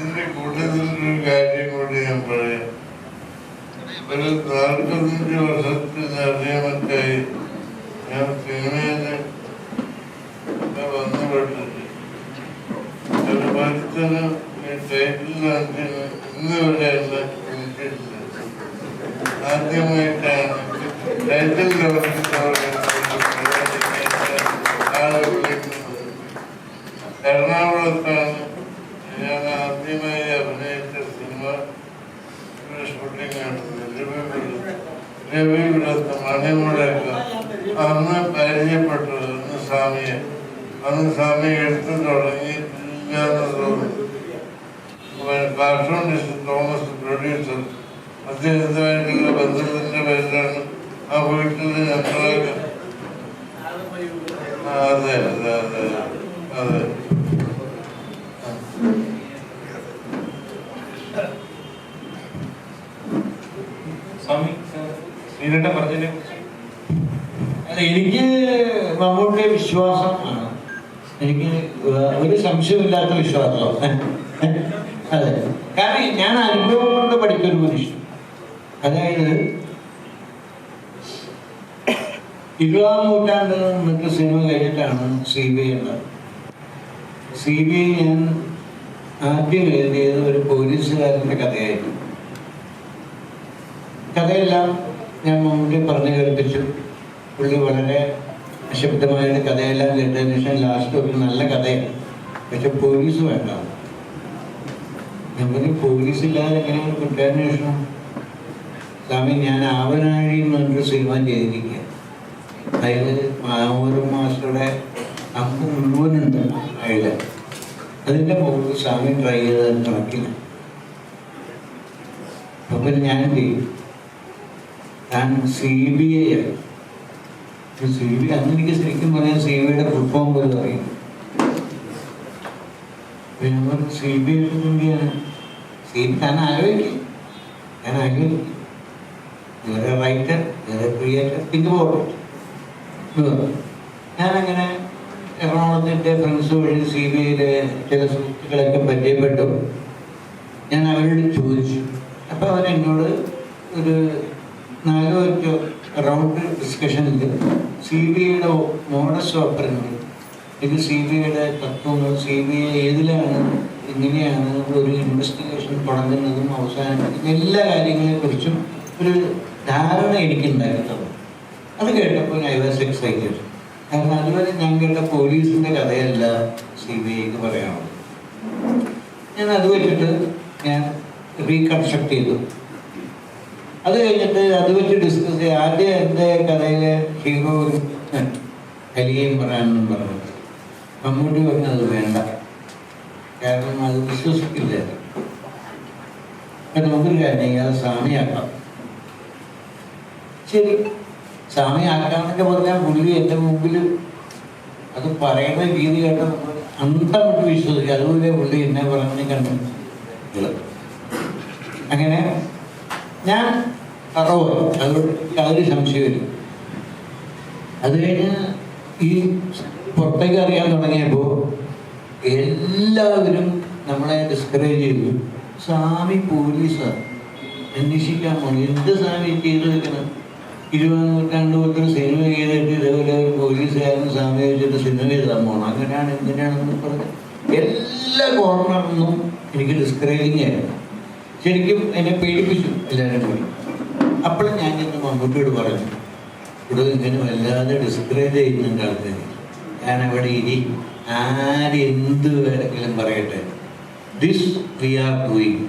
ഇതിന്റെ കൂട്ടത്തിൽ ഒരു കാര്യം കൂടി ഞാൻ പറയാം. ഒരു നാൽപ്പത്തഞ്ച് വർഷത്തിലധികമൊക്കെയായി ഞാൻ സിനിമയിൽ വന്നുപെട്ടിട്ട് ഒരു ഈ ടൈറ്റിൽ ലോഞ്ചിന് ഇന്ന് വരെയല്ല വിളിച്ചിട്ടില്ല ആദ്യമായിട്ടാണ് ടൈറ്റിൽ എറണാകുളത്താണ് ഞാൻ ആദ്യമായി അഭിനയിച്ച സിനിമ നടന്നത് രവിപുരത്ത് രവിപുരത്ത് മണിമുടക്കം. അന്ന് പരിചയപ്പെട്ടത് അന്ന് സ്വാമിയെ. അന്ന് സ്വാമി എടുത്തു തുടങ്ങി ഇല്ലാന്ന് തോന്നുന്നു കാർട്ടൂണിസ്റ്റ് തോമസ് പ്രൊഡ്യൂസർ. അദ്ദേഹത്തുമായിട്ടുള്ള ബന്ധത്തിന്റെ പേരിലാണ് ആ വീട്ടിൽ ഞങ്ങളെ അതെ അതെ അതെ അതെ സ്വാമി പറഞ്ഞതിനെ കുറിച്ച് അല്ല, എനിക്ക് മമ്മൂട്ടിയെ വിശ്വാസമാണ് എനിക്ക് ഒരു സംശയമില്ലാത്ത വിശ്വാസം അതെ. കാരണം ഞാൻ അനുഭവം കൊണ്ട് പഠിച്ചൊരു മനുഷ്യൻ. അതായത് ഇരുപതാം നൂറ്റാണ്ട് നിന്നിട്ട് സിനിമ കഴിഞ്ഞിട്ടാണ് സി ബി ഐ ഉള്ളത് സി ബി ഐ ഞാൻ ആദ്യം എഴുതിയത് ഒരു പോലീസുകാരന്റെ കഥയായിരുന്നു. കഥയെല്ലാം ഞാൻ മമ്മൂട്ടി പറഞ്ഞു കേൾപ്പിച്ചു. പുള്ളി വളരെ നിശബ്ദമായ ഒരു കഥയെല്ലാം കേട്ടതിന് ശേഷം ലാസ്റ്റ് ഒരു നല്ല കഥയാണ്. പക്ഷെ പോലീസ് വേണ്ട. നമ്മൾ പോലീസ് ഇല്ലാതെ എങ്ങനെയാണ് കുറ്റാന്വേഷണം സ്വാമി ഞാൻ ആവനാഴി എന്ന് പറഞ്ഞൊരു സിനിമ ചെയ്തിരിക്കുക അതിൽ മാവൂർ മാസ്റ്ററുടെ അമ്പ് മുഴുവനുണ്ട് അയിൽ അതിന്റെ മുകളിൽ സ്വാമി ട്രൈ ചെയ്തത് കണക്കില്ല അപ്പൊ ഞാനും ചെയ്യും? ഞാൻ C B I C B അന്ന് എനിക്ക് ശരിക്കും പറയാൻ സി ബിയുടെ ഫോം പോലും അറിയും C B I എന്തിയാണ് C B ഞാൻ ആലോചിക്കും ഞാൻ ആലോചിക്കും വേറെ റൈറ്റർ വേറെ ക്രിയേറ്റർ പിന്നെ പോകട്ടെ ഞാനങ്ങനെ എറണാകുളത്തിന്റെ ഫ്രണ്ട്സ് വഴി സി ബി ഐയിലെ ചില സുഹൃത്തുക്കളൊക്കെ പരിചയപ്പെട്ടു. ഞാൻ അവരോട് ചോദിച്ചു. അപ്പോൾ അവരെന്നോട് ഒരു നാലോ അഞ്ചോ റൗണ്ട് ഡിസ്കഷനിൽ സി ബി ഐയുടെ മോഡസ് ഓപ്പറങ്ങൾ ഇത് സി ബി ഐയുടെ തത്വങ്ങൾ സി ബി ഐ ഏതിലാണ് എങ്ങനെയാണ് ഒരു ഇൻവെസ്റ്റിഗേഷൻ തുടങ്ങുന്നതും അവസാനിപ്പിക്കുന്നതും എല്ലാ കാര്യങ്ങളെക്കുറിച്ചും ഒരു ധാരണ എനിക്കുണ്ടായിരുന്നു അത് കേട്ടപ്പോൾ ഐ വാസ് എക്സൈറ്റഡ് കാരണം അതുവരെ ഞാൻ കേട്ട പോലീസിന്റെ കഥയല്ല സി ബി ഐക്ക് പറയാനുള്ളത്. ഞാൻ അത് വെച്ചിട്ട് ഞാൻ റീകൺസ്ട്രക്ട് ചെയ്തു. അത് കഴിഞ്ഞിട്ട് അത് വെച്ച് ഡിസ്കസ് ചെയ്യുക ആദ്യം എന്റെ കഥയിലെ ഹീറോ കലിയും പറയാനെന്നും പറഞ്ഞു മമ്മൂട്ടി പറഞ്ഞു അത് വേണ്ട. കാരണം അത് വിശ്വസിക്കില്ല. അപ്പം നമുക്കൊരു കാര്യം അത് സ്വാമിയാക്കാം. ശരി. സ്വാമിയാക്കാന്നൊക്കെ പറഞ്ഞാൽ പുള്ളി എന്റെ മുമ്പിൽ അത് പറയുന്ന രീതി കേട്ട അന്തം വിട്ട് വിശ്വസിക്കുക. അതുപോലെ പുള്ളി എന്നെ പറഞ്ഞ് കണ്ടു അങ്ങനെ ഞാൻ അതുകൊണ്ട് യാതൊരു സംശയമില്ല അത് കഴിഞ്ഞ് ഈ പുറത്തേക്ക് അറിയാൻ തുടങ്ങിയപ്പോൾ എല്ലാവരും നമ്മളെ ഡിസ്കറേജ് ചെയ്തു. സ്വാമി പോലീസ്. അന്വേഷിക്കാൻ പോകുന്നു എന്ത് സ്വാമി ചെയ്തു വെക്കണം? ഇരുപതാം നൂറ്റാണ്ട് തൊട്ട് സിനിമ ചെയ്തിട്ട് ഇതേപോലെ ഒരു പോലീസുകാരൻ സ്വാമി വെച്ചിട്ട് സിനിമ ചെയ്താൽ പോകണം അങ്ങനെയാണ് എന്തിനാണെന്ന് പറഞ്ഞ് എല്ലാ കോർണറിൽ നിന്നും എനിക്ക് ഡിസ്കറേജിങ് ആയിരുന്നു. ശരിക്കും എന്നെ പേടിപ്പിച്ചു എല്ലാവരും കൂടി. അപ്പോഴും ഞാൻ ഇന്ന് മമ്മൂട്ടിയോട് പറഞ്ഞു ഇവിടെ ഇങ്ങനെ വല്ലാതെ ഡിസ്ക്രൈബ് ചെയ്യുന്നുണ്ട് ആൾക്കാർ ഞാൻ അവിടെ ഇനി ആരെന്ത് വേണമെങ്കിലും പറയട്ടെ. ദിസ് വി ആർ ഡൂയിങ്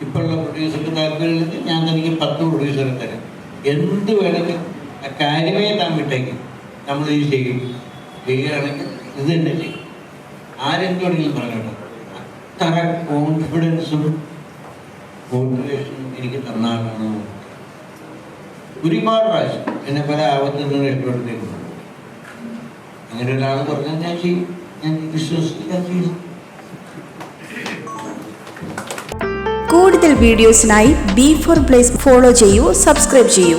ഇപ്പോഴുള്ള പ്രൊഡ്യൂസർക്ക് താല്പര്യമില്ലെങ്കിൽ ഞാൻ തനിക്ക് പത്ത് പ്രൊഡ്യൂസറെ തരാം. എന്ത് വേണമെങ്കിലും ആ കാര്യമേ താൻ വിട്ടേക്ക്. നമ്മൾ ഇത് ചെയ്യും. ചെയ്യുകയാണെങ്കിൽ ഇത് തന്നെ ചെയ്യും. ആരെന്ത് വേണമെങ്കിലും പറഞ്ഞോട്ടെ അത്ര കോൺഫിഡൻസും മോട്ടിവേഷനും എനിക്ക് തന്നാണ് ഒരുപാട് പ്രാവശ്യം എന്നെ പല ആപത്തിൽ നിന്ന് രക്ഷപ്പെടുത്തിയിട്ടുണ്ട് അങ്ങനെ ഒരാൾ പറഞ്ഞാൽ ഞാൻ ചെയ്യും. ഞാൻ വിശ്വസിക്കാൻ ചെയ്യും. കൂടുതൽ വീഡിയോസിനായി ബി ഫോർ പ്ലേസ് ഫോളോ ചെയ്യൂ സബ്സ്ക്രൈബ് ചെയ്യൂ.